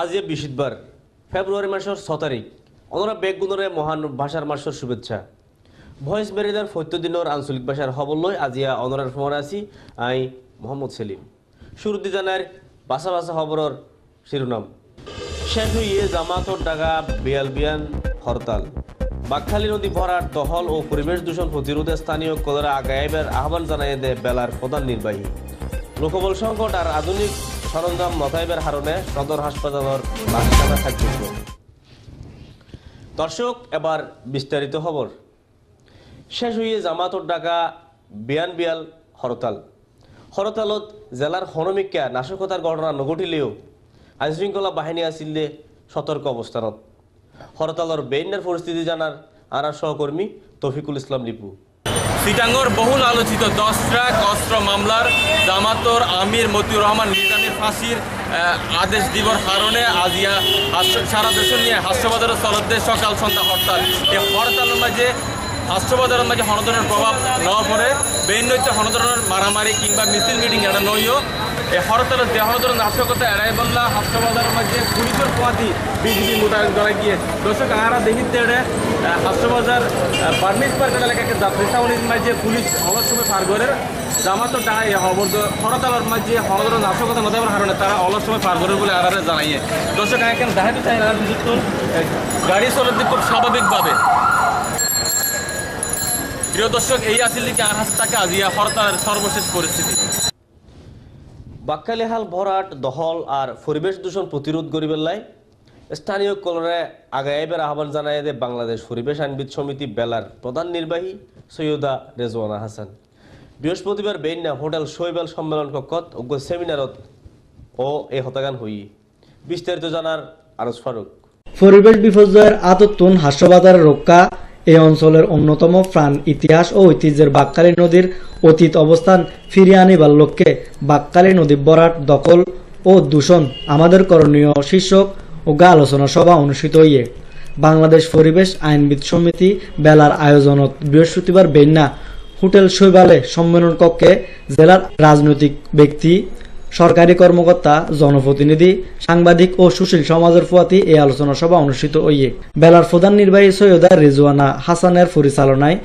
আজ এ বৃহস্পতিবার ফেব্রুয়ারি মাসের ছ তারিখ। অনরা বেগগুণরে মহান ভাষার মাসের শুভেচ্ছা। ভয়েস মেরিদার ফৈত্য দিনের আঞ্চলিক ভাষার লই আজিয়া অনরার ফোন আছি আই মোহাম্মদ সেলিম। শুরুতে জানার বাসা বাসা খবরের শিরোনাম শেষ হইয়ে জামাতর ডাকা বিয়াল বিয়ান হরতাল। বাকখালী নদী ভরাট দহল ও পরিবেশ দূষণ প্রতিরোধে স্থানীয় কলেরা আগাইবার আহ্বান জানাই দেয় বেলার প্রধান নির্বাহী লোকবল সংকট আর আধুনিক সরঞ্জাম নথাইবের হারণে সদর হাসপাতালের বাসখানা থাকবে দর্শক, এবার বিস্তারিত খবর। শেষ হইয়ে জামাতর ডাকা বিয়ান বিয়াল, হরতাল। হরতালত জেলার হনমিকা নাশকতার ঘটনা নঘটিলেও আইনশৃঙ্খলা বাহিনী আসিলে সতর্ক অবস্থানত হরতালর বেইনের পরিস্থিতি জানার আনার সহকর্মী তফিকুল ইসলাম লিপু। সিটাঙ্গর বহুল আলোচিত দশ ট্রাক অস্ত্র মামলার জামাতর আমির মতিউর রহমান নিজামের ফাঁসির আদেশ দিবর কারণে আজিয়া সারা দেশ নিয়ে হাস্যবাদের চলতে সকাল সন্ধ্যা হরতাল। এই হরতালের মাঝে হাস্যবাদের মাঝে হনধরনের প্রভাব নেওয়া পরে বেইনৈত্য হনধরনের মারামারি কিংবা মিছিল মিটিং এটা নইও এই হরতালের যে হনধরন নাশকতা এড়াই বললা হাস্যবাদের মাঝে পুলিশের পোয়াতি বিজেপি মোতায়েন করা গিয়ে। দর্শক আরা দেখিতে হাস্যবাজার বার্মিজ পার্ক এলাকাকে যাত্রী ছাউনির মাঝে পুলিশ অলস সময় করে। জামাতো টাকা খবর হরতালের মাঝে হরদর নাশকতা নদাবার কারণে তারা অলস সময় পার করে বলে আরারে জানাইয়ে। দর্শক, এখানে দেখাতে চাই না বিদ্যুৎ গাড়ি চলতে খুব স্বাভাবিকভাবে। প্রিয় দর্শক, এই আসিল কি আর হাসতাকে আজিয়া হরতালের সর্বশেষ পরিস্থিতি। বাক্কালিহাল ভরাট, দহল আর পরিবেশ দূষণ প্রতিরোধ করিবেলাই স্থানীয় কলরে আগাইবের আহ্বান জানায় দে বাংলাদেশ পরিবেশ আইনবিদ সমিতি বেলার প্রধান নির্বাহী সৈয়দা রেজওয়ানা হাসান। বৃহস্পতিবার বেইনা হোটেল শৈবেল সম্মেলন কক্ষত উগ্র সেমিনারত ও এই হতাগান হই। বিস্তারিত জানার আরজ ফারুক। পরিবেশ বিপর্যয়ের আতত্তুন হাস্যবাজার রক্ষা এই অঞ্চলের অন্যতম প্রাণ ইতিহাস ও ঐতিহ্যের বাক্কালী নদীর অতীত অবস্থান ফিরিয়ে আনিবার লক্ষ্যে বাক্কালী নদী বরাট দখল ও দূষণ আমাদের করণীয় শীর্ষক ও আলোচনা সভা অনুষ্ঠিত হইয়ে বাংলাদেশ পরিবেশ আইনবিদ সমিতি বেলার আয়োজনত বৃহস্পতিবার বেন্যা হোটেল শৈবালে সম্মেলন কক্ষে জেলার রাজনৈতিক ব্যক্তি, সরকারি কর্মকর্তা, জনপ্রতিনিধি, সাংবাদিক ও সুশীল সমাজের ফুয়াতি এই আলোচনা সভা অনুষ্ঠিত হইয়ে বেলার প্রধান নির্বাহী সৈয়দা রিজওয়ানা হাসানের পরিচালনায়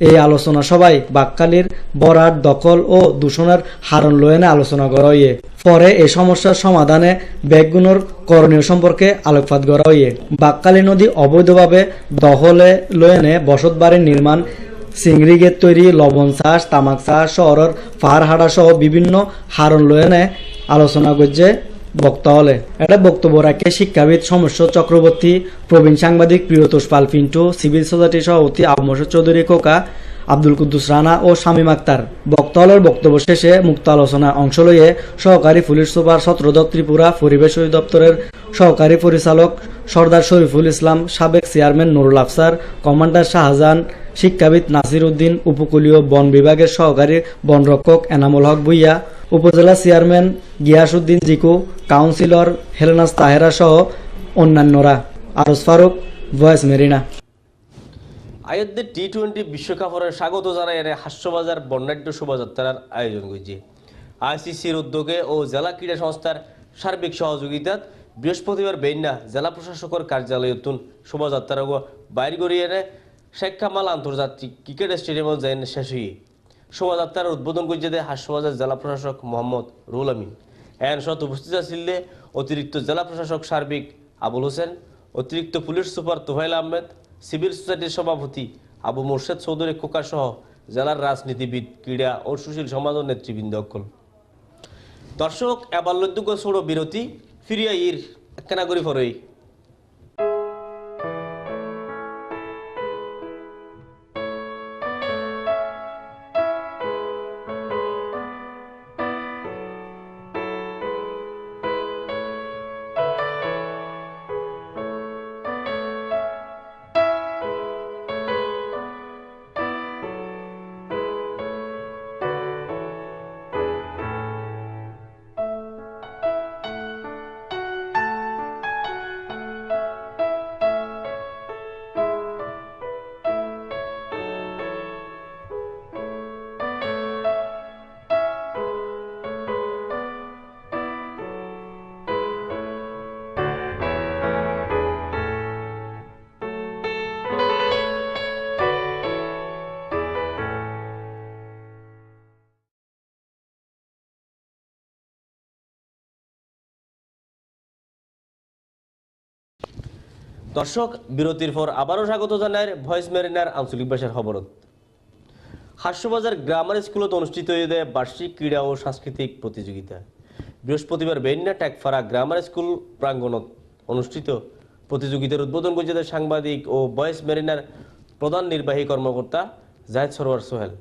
এই আলোচনা সবাই বাক্কালির বরাট, দখল ও দূষণের হারণ লয়েনে আলোচনা হইয়ে পরে এই সমস্যার সমাধানে ব্যাগগুলোর করণীয় সম্পর্কে আলোকপাত হইয়ে বাক্কালী নদী অবৈধভাবে দখলে লয়েনে বসত বাড়ির নির্মাণ, চিংড়ি গেট তৈরি, লবণ চাষ, তামাক চাষ, শহরের পাহাড় হাড়া সহ বিভিন্ন হারণ লয়েনে আলোচনা করছে বক্তা হলে। এটা বক্তব্য রাখে, শিক্ষাবিদ সমস্য চক্রবর্তী প্রবীণ সাংবাদিক প্রিয়তোষ পাল পিন্টু, সিভিল সোসাইটির সভাপতি আবমর্ষ চৌধুরী কোকা আব্দুল কুদ্দুস রানা ও শামীম আক্তার। বক্তা বক্তব্য শেষে মুক্ত আলোচনা অংশ লইয়ে সহকারী পুলিশ সুপার সত্রদক ত্রিপুরা পরিবেশ অধিদপ্তরের সহকারী পরিচালক সর্দার শরীফুল ইসলাম, সাবেক চেয়ারম্যান নুরুল আফসার, কমান্ডার শাহজাহান, শিক্ষাবিদ নাসির উদ্দিন, উপকূলীয় বন বিভাগের সহকারী বনরক্ষক এনামুল হক ভুইয়া উপজেলা চেয়ারম্যান গিয়াসউদ্দিন জিকু, কাউন্সিলর হেলেনাস তাহেরা সহ অন্যান্যরা। আরস ফারুক, ভয়েস মেরিনা। আয়োধ্যে টি টোয়েন্টি বিশ্বকাপের স্বাগত জানাই এনে হাস্যবাজার বর্ণাঢ্য শোভাযাত্রার আয়োজন করছে। আইসিসির উদ্যোগে ও জেলা ক্রীড়া সংস্থার সার্বিক সহযোগিতাত বৃহস্পতিবার বেইনা জেলা প্রশাসকের কার্যালয় নতুন শোভাযাত্রা বাইর করিয়ে এনে শেখ কামাল আন্তর্জাতিক ক্রিকেট স্টেডিয়ামে যাই শেষ হয়ে শোভাযাত্রার উদ্বোধন করছে হাস্যবাজার জেলা প্রশাসক মোহাম্মদ রুল আমিন। এন সত উপস্থিত ছিলেন অতিরিক্ত জেলা প্রশাসক সার্বিক আবুল হোসেন, অতিরিক্ত police super Tohail Ahmed, civil সোসাইটির সভাপতি আবু মোর্শেদ চৌধুরী কোকা সহ জেলার রাজনীতিবিদ, ক্রীড়া ও সুশীল সমাজ ও নেতৃবৃন্দ অকল দর্শক, এবার লদ্যুক ছোড়ো বিরতি, ফিরিয়া ইর একখানা করি ফরই দর্শক, বিরতির পর আবারও স্বাগত জানায় ভয়েস মেরিনার আঞ্চলিক ভাষার খবরত। হাস্যবাজার গ্রামার স্কুলত অনুষ্ঠিত হয়ে দেয় বার্ষিক ক্রীড়া ও সাংস্কৃতিক প্রতিযোগিতা। বৃহস্পতিবার বেন্না ট্যাকফারা গ্রামার স্কুল প্রাঙ্গণত অনুষ্ঠিত। প্রতিযোগিতার উদ্বোধন করছে সাংবাদিক ও ভয়েস মেরিনার প্রধান নির্বাহী কর্মকর্তা জাহেদ সরোয়ার সোহেল।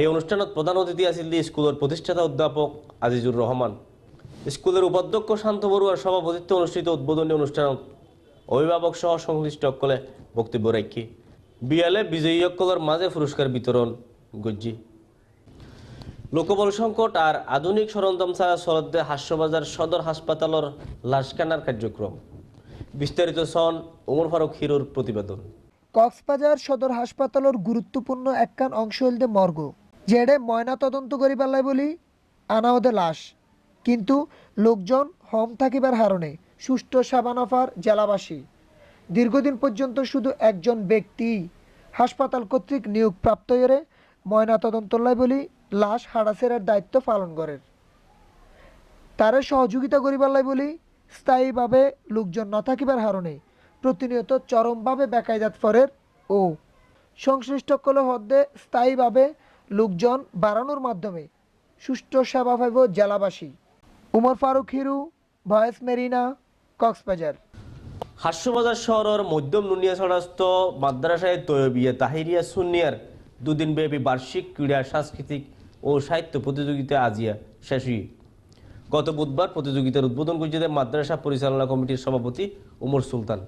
এই অনুষ্ঠানত প্রধান অতিথি আছিল স্কুলের প্রতিষ্ঠাতা অধ্যাপক আজিজুর রহমান। স্কুলের উপাধ্যক্ষ শান্ত বড়ুয়ার সভাপতিত্বে অনুষ্ঠিত উদ্বোধনী অনুষ্ঠানত অভিভাবক সহ সংশ্লিষ্ট সকলে বক্তব্য রাখি। বিয়ালে বিজয়ী সকলের মাঝে পুরস্কার বিতরণ গজ্জি। লোকবল সংকট আর আধুনিক সরঞ্জাম ছাড়া চলতে হাস্যবাজার সদর হাসপাতালের লাশকানার কার্যক্রম বিস্তারিত সন ওমর ফারুক হিরোর প্রতিবেদন। কক্সবাজার সদর হাসপাতালের গুরুত্বপূর্ণ একখান অংশ হলদে মর্গ, যেডে ময়না তদন্ত করি পেলাই বলি আনা ওদের লাশ। কিন্তু লোকজন হম থাকিবার হারণে সুষ্ঠু সাবানফার জেলাবাসী। দীর্ঘদিন পর্যন্ত শুধু একজন ব্যক্তি হাসপাতাল কর্তৃক নিয়োগ প্রাপ্ত এরে ময়না তদন্তলাই বলি লাশ হাড়াসেরের দায়িত্ব পালন করেন তারে সহযোগিতা করিবার বলি স্থায়ীভাবে লোকজন না থাকিবার হারণে প্রতিনিয়ত চরমভাবে বেকায়দাত ফরের ও সংশ্লিষ্ট কলে হদ্দে স্থায়ীভাবে লোকজন বাড়ানোর মাধ্যমে সুষ্ঠু সেবা পাইব জেলাবাসী। Umar Faruk Hiru, Voice Marina. Cox's Bazar. হাস্যবাজার শহরের মধ্যম নুনিয়াছড়াস্থ মাদ্রাসায় তৈবিয়া তাহিরিয়া সুনিয়ার দুদিন ব্যাপী বার্ষিক ক্রীড়া, সাংস্কৃতিক ও সাহিত্য প্রতিযোগিতা আজিয়া শেষই গত বুধবার প্রতিযোগিতার উদ্বোধন করেছে মাদ্রাসা পরিচালনা কমিটির সভাপতি উমর সুলতান।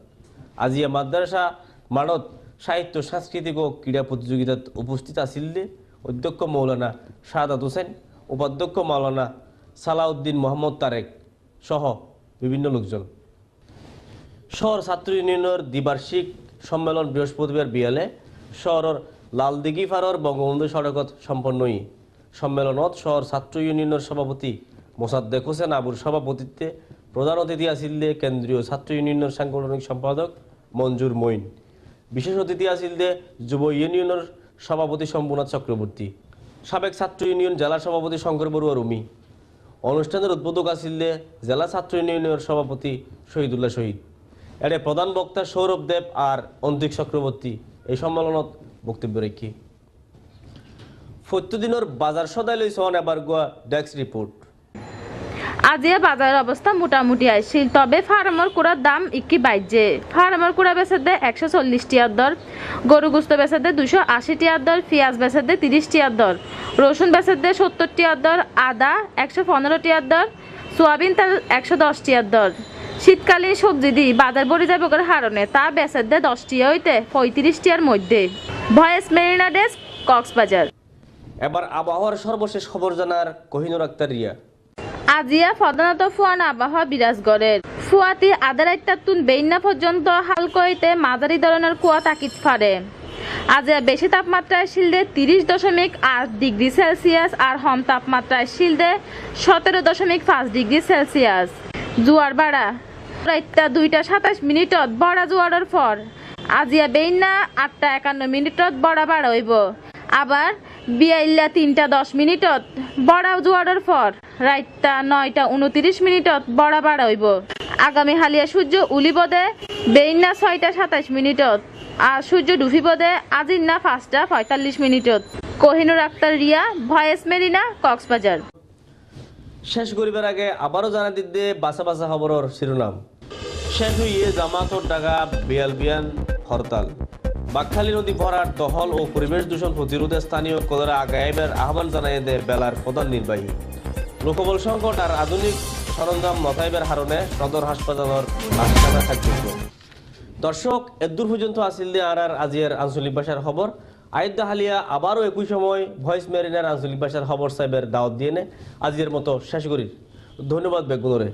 আজিয়া মাদ্রাসা মানত সাহিত্য, সাংস্কৃতিক ও ক্রীড়া প্রতিযোগিতাত উপস্থিত আসিলে অধ্যক্ষ মৌলানা শাহাদাত হোসেন, উপাধ্যক্ষ মাওলানা সালাউদ্দিন মোহাম্মদ তারেক সহ বিভিন্ন লোকজন। শহর ছাত্র ইউনিয়নের দ্বিবার্ষিক সম্মেলন বৃহস্পতিবার বিয়ালে শহরের লালদিঘি ফারর বঙ্গবন্ধু সড়কত সম্পন্নই সম্মেলনত শহর ছাত্র ইউনিয়নের সভাপতি মোসাদ্দেক হোসেন আবুর সভাপতিত্বে প্রধান অতিথি আসিলে কেন্দ্রীয় ছাত্র ইউনিয়নের সাংগঠনিক সম্পাদক মঞ্জুর মঈন। বিশেষ অতিথি আসিলে যুব ইউনিয়নের সভাপতি শম্ভুনাথ চক্রবর্তী, সাবেক ছাত্র ইউনিয়ন জেলা সভাপতি শঙ্কর বড়ুয়া রুমি অনুষ্ঠানের উদ্বোধক আসিলে জেলা ছাত্র ইউনিয়নের সভাপতি শহীদুল্লাহ শহীদ। এর প্রধান বক্তা সৌরভ দেব আর অন্তিক চক্রবর্তী। এই সম্মেলনত বক্তব্য রেখি। প্রত্যদিনের বাজার সদাই লইছ এবার গোয়া ডেস্ক রিপোর্ট। আজিয়া বাজারের অবস্থা মোটামুটি আইছিল তবে ফার্মার কুড়ার দাম ইকি বাইজে ফার্মার কুড়া বেচে দে একশো চল্লিশ টিয়ার দর, গরু গুস্ত বেচে দে দুশো আশি টিয়ার দর, পেঁয়াজ বেচে দে তিরিশ টিয়ার দর, রসুন বেচে দে সত্তর টিয়ার দর, আদা একশো পনেরো টিয়ার দর, সোয়াবিন তেল একশো দশ টিয়ার দর। শীতকালীন সবজি দি বাজার বড়ি যাবে করে হারণে। তা বেচে দে দশ টিয়া হইতে পঁয়ত্রিশ টিয়ার মধ্যে। Voice Marina desk Cox's Bazar. এবার আবহাওয়ার সর্বশেষ খবর জানার কোহিনুর আক্তার রিয়া। আজিয়া প্রধানত ফুয়ান আবহাওয়া বিরাজ করে ফুয়াতি আধার তুন বেইনা পর্যন্ত হালকা হইতে মাঝারি ধরনের কুয়া তাকিত ফারে আজিয়া বেশি তাপমাত্রায় শিলদে তিরিশ দশমিক আট ডিগ্রি সেলসিয়াস আর হম তাপমাত্রায় শিলদে সতেরো দশমিক পাঁচ ডিগ্রি সেলসিয়াস। জোয়ার বাড়া দুইটা সাতাশ মিনিটত বড়া জোয়ারের পর। আজিয়া বেইনা আটটা একান্ন মিনিটত বড়া বাড়া হইব। আবার বিয়াইল্লা তিনটা দশ মিনিটত বড়া জোয়ারের পর। রাইতটা নয়টা উনত্রিশ মিনিটত বড়া বাড়া হইব। আগামী হালিয়া সূর্য উলিবদে বেইন্না ছয়টা সাতাইশ মিনিটত। আর সূর্য ডুবিবদে না পাঁচটা পঁয়তাল্লিশ মিনিটত। Kohinoor Akter Riya, Voice Marina, Cox's Bazar. শেষ করিবার আগে আবারও জানা দিতে বাসা বাসা খবরের শিরোনাম। শেষ হইয়ে জামাতর বিয়াল বিয়ান হরতাল। বাকখালী নদী ভরার দহল ও পরিবেশ দূষণ প্রতিরোধে স্থানীয় কদরা আগাইবার আহ্বান জানাই দেয় বেলার প্রধান নির্বাহী। লোকবল সংকট আর আধুনিক সরঞ্জাম নতাইবের হারণে সদর হাসপাতালের হাসপাতাল দর্শক এদূর পর্যন্ত আসিল দিয়ে আর আর আজিয়ার আঞ্চলিক ভাষার খবর। আয়োধ্যা হালিয়া আবারও একই সময় ভয়েস মেরিনার আঞ্চলিক ভাষার খবর সাহেবের দাওয়াত দিয়ে নে আজকের মতো শেষ করি ধন্যবাদ বেগুনরে